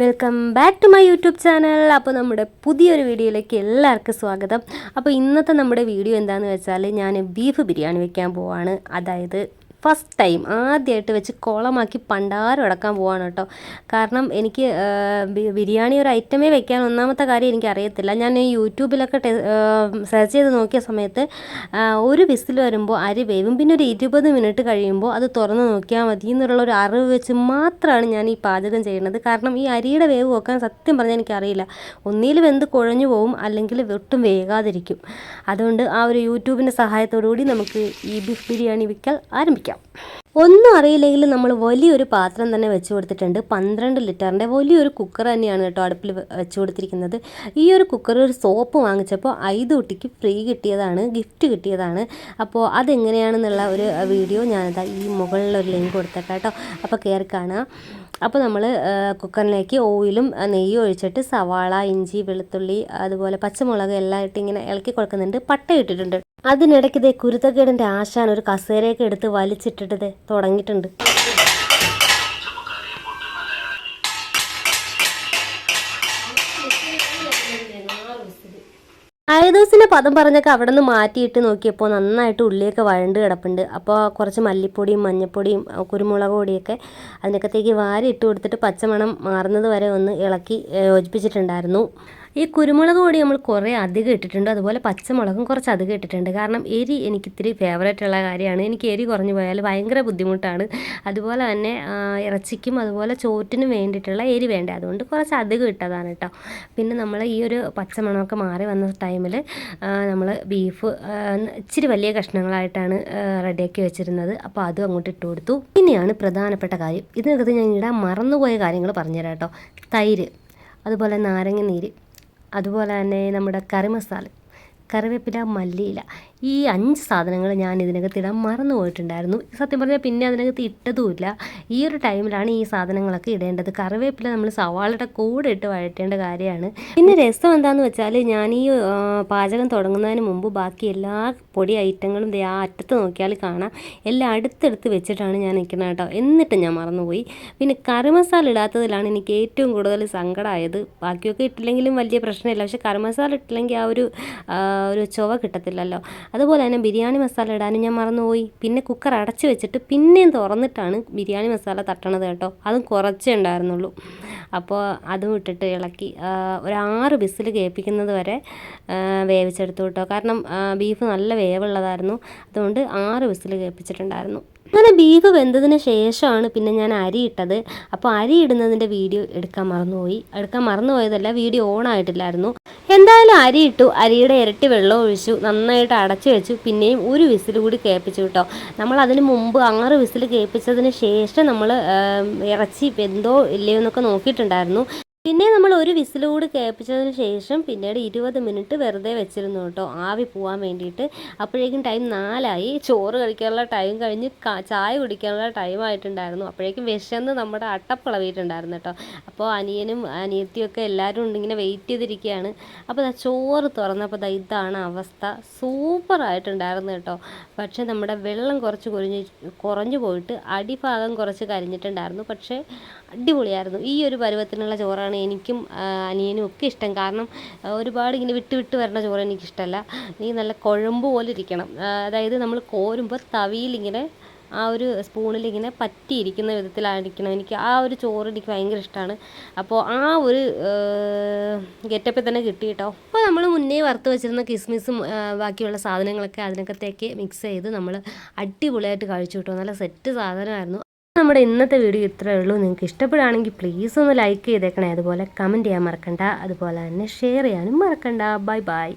Welcome back to my YouTube channel അപ്പോൾ നമ്മുടെ പുതിയൊരു വീഡിയോയിലേക്ക് എല്ലാവർക്കും സ്വാഗതം. അപ്പോൾ ഇന്നത്തെ നമ്മുടെ വീഡിയോ എന്താണെന്ന് വെച്ചാൽ ഞാൻ ബീഫ് ബിരിയാണി വെക്കാൻ പോവാണ്. അതായത് ഫസ്റ്റ് ടൈം ആദ്യമായിട്ട് വെച്ച് കുളമാക്കി പണ്ടാരം അടക്കാൻ പോവാണ് കേട്ടോ. കാരണം എനിക്ക് ബിരിയാണി ഒരു ഐറ്റമേ വെക്കാൻ ഒന്നാമത്തെ കാര്യം എനിക്ക് അറിയത്തില്ല ഞാൻ യൂട്യൂബിലൊക്കെ സെർച്ച് ചെയ്ത് നോക്കിയ സമയത്ത് ഒരു വിസിൽ വരുമ്പോൾ അരി വേവും. പിന്നെ ഒരു ഇരുപത് മിനിറ്റ് കഴിയുമ്പോൾ അത് തുറന്ന് നോക്കിയാൽ മതി എന്നുള്ള ഒരു അറിവ് വെച്ച് മാത്രമാണ് ഞാൻ ഈ പാചകം ചെയ്യുന്നത്. കാരണം ഈ അരിയുടെ വേവ് നോക്കാൻ സത്യം പറഞ്ഞാൽ എനിക്കറിയില്ല. ഒന്നിൽ വെന്ത് കുഴഞ്ഞു പോവും അല്ലെങ്കിൽ ഒട്ടും വേകാതിരിക്കും. അതുകൊണ്ട് ആ ഒരു യൂട്യൂബിന്റെ സഹായത്തോടു കൂടി നമുക്ക് ഈ ബീഫ് ബിരിയാണി വിൽക്കൽ ആരംഭിക്കാം. ഒന്നും അറിയില്ലെങ്കിൽ നമ്മൾ വലിയൊരു പാത്രം തന്നെ വെച്ച് കൊടുത്തിട്ടുണ്ട്. പന്ത്രണ്ട് ലിറ്ററിന്റെ വലിയൊരു കുക്കർ തന്നെയാണ് കേട്ടോ അടുപ്പിൽ വെച്ച് കൊടുത്തിരിക്കുന്നത്. ഈ ഒരു കുക്കർ ഒരു സോപ്പ് വാങ്ങിച്ചപ്പോൾ ഐത് കുട്ടിക്ക് ഫ്രീ കിട്ടിയതാണ് ഗിഫ്റ്റ് കിട്ടിയതാണ്. അപ്പോൾ അതെങ്ങനെയാണെന്നുള്ള ഒരു വീഡിയോ ഞാനിതാ ഈ മുകളിലൊരു ലിങ്ക് കൊടുത്തേക്കാം കേട്ടോ. അപ്പോൾ കയറി കാണുക അപ്പോൾ നമ്മൾ കുക്കറിലേക്ക് ഓയിലും നെയ്യും ഒഴിച്ചിട്ട് സവാള ഇഞ്ചി വെളുത്തുള്ളി അതുപോലെ പച്ചമുളക് എല്ലാം ഇട്ട് ഇങ്ങനെ ഇളക്കി കൊടുക്കുന്നുണ്ട്. പട്ട ഇട്ടിട്ടുണ്ട്. അതിനിടയ്ക്ക് ഇതേ കുരുത്തക്കേടിന്റെ ആശാൻ ഒരു കസേരയൊക്കെ എടുത്ത് വലിച്ചിട്ടിട്ട് തുടങ്ങിയിട്ടുണ്ട്. തുടങ്ങിയിട്ടുണ്ട് ആയദോസിന്റെ പദം പറഞ്ഞൊക്കെ അവിടെ നിന്ന് മാറ്റിയിട്ട് നോക്കിയപ്പോൾ നന്നായിട്ട് ഉള്ളിയൊക്കെ വഴണ്ട് കിടപ്പുണ്ട്. അപ്പോൾ കുറച്ച് മല്ലിപ്പൊടിയും മഞ്ഞൾപ്പൊടിയും കുരുമുളക് പൊടിയൊക്കെ അതിനകത്തേക്ക് വാരി ഇട്ട് കൊടുത്തിട്ട് പച്ചമണം മാറുന്നത് വരെ ഒന്ന് ഇളക്കി യോജിപ്പിച്ചിട്ടുണ്ടായിരുന്നു. ഈ കുരുമുളക് പൊടി നമ്മൾ കുറേ അധികം ഇട്ടിട്ടുണ്ട്. അതുപോലെ പച്ചമുളകും കുറച്ച് അധികം ഇട്ടിട്ടുണ്ട്. കാരണം എരി എനിക്ക് ഇത്തിരി ഫേവറേറ്റ് ഉള്ള കാര്യമാണ്. എനിക്ക് എരി കുറഞ്ഞു പോയാൽ ഭയങ്കര ബുദ്ധിമുട്ടാണ്. അതുപോലെ തന്നെ ഇറച്ചിക്കും അതുപോലെ ചോറ്റിനും വേണ്ടിയിട്ടുള്ള എരി വേണ്ട. അതുകൊണ്ട് കുറച്ച് അധികം ഇട്ടതാണ് കേട്ടോ. പിന്നെ നമ്മൾ ഈ ഒരു പച്ചമണമൊക്കെ മാറി വന്ന ടൈമിൽ നമ്മൾ ബീഫ് ഇച്ചിരി വലിയ കഷ്ണങ്ങളായിട്ടാണ് റെഡിയാക്കി വെച്ചിരുന്നത്. അപ്പോൾ അതും അങ്ങോട്ട് ഇട്ട് കൊടുത്തു. ഇനിയാണ് പ്രധാനപ്പെട്ട കാര്യം. ഇതിനകത്ത് ഞാൻ ഇടാൻ മറന്നുപോയ കാര്യങ്ങൾ പറഞ്ഞുതരാം കേട്ടോ. തൈര് അതുപോലെ നാരങ്ങ നീര് അതുപോലെ തന്നെ നമ്മുടെ കറി മസാല. കറിവേപ്പില മല്ലിയില ഈ അഞ്ച് സാധനങ്ങൾ ഞാൻ ഇതിനകത്ത് ഇടാൻ മറന്നു പോയിട്ടുണ്ടായിരുന്നു. സത്യം പറഞ്ഞാൽ പിന്നെ അതിനകത്ത് ഇട്ടതുമില്ല. ഈ ഒരു ടൈമിലാണ് ഈ സാധനങ്ങളൊക്കെ ഇടേണ്ടത്. കറിവേപ്പില നമ്മൾ സവാളയുടെ കൂടെ ഇട്ട് വഴറ്റേണ്ട കാര്യമാണ്. പിന്നെ രസം എന്താണെന്ന് വെച്ചാൽ ഞാൻ ഈ പാചകം തുടങ്ങുന്നതിന് മുമ്പ് ബാക്കി എല്ലാ പൊടി ഐറ്റങ്ങളും ആ അറ്റത്ത് നോക്കിയാൽ കാണാം. എല്ലാം അടുത്തെടുത്ത് വെച്ചിട്ടാണ് ഞാൻ നിൽക്കുന്നത് കേട്ടോ. എന്നിട്ട് ഞാൻ മറന്നുപോയി. പിന്നെ കറി മസാല ഇടാത്തതിലാണ് എനിക്ക് ഏറ്റവും കൂടുതൽ സങ്കടമായത് ബാക്കിയൊക്കെ ഇട്ടില്ലെങ്കിലും വലിയ പ്രശ്നമില്ല. പക്ഷെ കറി മസാല ഇട്ടില്ലെങ്കിൽ ആ ഒരു ഒരു ചുവ കിട്ടത്തില്ലല്ലോ. അതുപോലെ തന്നെ ബിരിയാണി മസാല ഇടാനും ഞാൻ മറന്നുപോയി. പിന്നെ കുക്കർ അടച്ചു വെച്ചിട്ട് പിന്നെയും തുറന്നിട്ടാണ് ബിരിയാണി മസാല തട്ടണത് കേട്ടോ. അതും കുറച്ചേ ഉണ്ടായിരുന്നുള്ളൂ. അപ്പോൾ അതും ഇട്ടിട്ട് ഇളക്കി. ഒരു ആറ് ബിസിൽ കേൾപ്പിക്കുന്നത് വരെ വേവിച്ചെടുത്തു കേട്ടോ. കാരണം ബീഫ് നല്ല വേവുള്ളതായിരുന്നു. അതുകൊണ്ട് ആറ് ബിസിൽ കേൾപ്പിച്ചിട്ടുണ്ടായിരുന്നു. അങ്ങനെ ബീഫ് വെന്തതിന് ശേഷമാണ് പിന്നെ ഞാൻ അരി ഇട്ടത്. അപ്പോൾ അരി ഇടുന്നതിന്റെ വീഡിയോ എടുക്കാൻ മറന്നുപോയി. എടുക്കാൻ മറന്നുപോയതല്ല വീഡിയോ ഓൺ ആയിട്ടില്ലായിരുന്നു. എന്തായാലും അരി ഇട്ടു. അരിയുടെ ഇരട്ടി വെള്ളം ഒഴിച്ചു. നന്നായിട്ട് അടച്ചു വെച്ചു. പിന്നെയും ഒരു വിസിൽ കൂടി കേൾപ്പിച്ചു കേട്ടോ. നമ്മൾ അതിന് മുമ്പ് ആറ് വിസിൽ കേൾപ്പിച്ചതിന് ശേഷം നമ്മൾ ഇറച്ചി എന്തോ ഇല്ലയോ എന്നൊക്കെ നോക്കിയിട്ടുണ്ടായിരുന്നു. പിന്നെ നമ്മൾ ഒരു വിസിലൂട് കേൾപ്പിച്ചതിന് ശേഷം പിന്നീട് ഇരുപത് മിനിറ്റ് വെറുതെ വെച്ചിരുന്നു കേട്ടോ. ആവി പോവാൻ വേണ്ടിയിട്ട്. അപ്പോഴേക്കും ടൈം നാലായി. ചോറ് കഴിക്കാനുള്ള ടൈം കഴിഞ്ഞ് ചായ കുടിക്കാനുള്ള ടൈം ആയിട്ടുണ്ടായിരുന്നു. അപ്പോഴേക്കും വിശന്ന് നമ്മുടെ അട്ടപ്പിളവിയിട്ടുണ്ടായിരുന്നു കേട്ടോ. അപ്പോൾ അനിയനും അനിയത്തിയും ഒക്കെ എല്ലാവരും ഉണ്ടിങ്ങനെ വെയിറ്റ് ചെയ്തിരിക്കുകയാണ്. അപ്പോൾ ചോറ് തുറന്നപ്പോൾ ഇതാണ് അവസ്ഥ. സൂപ്പർ ആയിട്ടുണ്ടായിരുന്നു കേട്ടോ. പക്ഷേ നമ്മുടെ വെള്ളം കുറച്ച് കുറഞ്ഞ് കുറഞ്ഞു പോയിട്ട് അടിഭാഗം കുറച്ച് കരിഞ്ഞിട്ടുണ്ടായിരുന്നു. പക്ഷേ അടിപൊളിയായിരുന്നു. ഈ ഒരു പരുവത്തിനുള്ള ചോറാണ് എനിക്കും അനിയനും ഒക്കെ ഇഷ്ടം. കാരണം ഒരുപാട് ഇങ്ങനെ വിട്ട് വിട്ട് വരണ ചോറ് എനിക്കിഷ്ടമല്ല എനിക്ക് നല്ല കുഴമ്പ് പോലെ ഇരിക്കണം. അതായത് നമ്മൾ കോരുമ്പോൾ തവിയിലിങ്ങനെ ആ ഒരു സ്പൂണിൽ ഇങ്ങനെ പറ്റിയിരിക്കുന്ന വിധത്തിലായിരിക്കണം. എനിക്ക് ആ ഒരു ചോറ് എനിക്ക് ഭയങ്കര ഇഷ്ടമാണ് അപ്പോൾ ആ ഒരു ഗെറ്റപ്പിൽ തന്നെ കിട്ടി കേട്ടോ. അപ്പോൾ നമ്മൾ മുന്നേ വറുത്ത് വെച്ചിരുന്ന കിസ്മിസും ബാക്കിയുള്ള സാധനങ്ങളൊക്കെ അതിനകത്തേക്ക് മിക്സ് ചെയ്ത് നമ്മൾ അടിപൊളിയായിട്ട് കഴിച്ചു കിട്ടും. നല്ല സെറ്റ് സാധനമായിരുന്നു. നമ്മുടെ ഇന്നത്തെ വീഡിയോ ഇത്രയേ ഉള്ളൂ. നിങ്ങൾക്ക് ഇഷ്ടപ്പെടുകയാണെങ്കിൽ പ്ലീസ് ഒന്ന് ലൈക്ക് ചെയ്തേക്കണേ. അതുപോലെ കമന്റ് ചെയ്യാൻ മറക്കണ്ട. അതുപോലെ തന്നെ ഷെയർ ചെയ്യാനും മറക്കണ്ട. Bye bye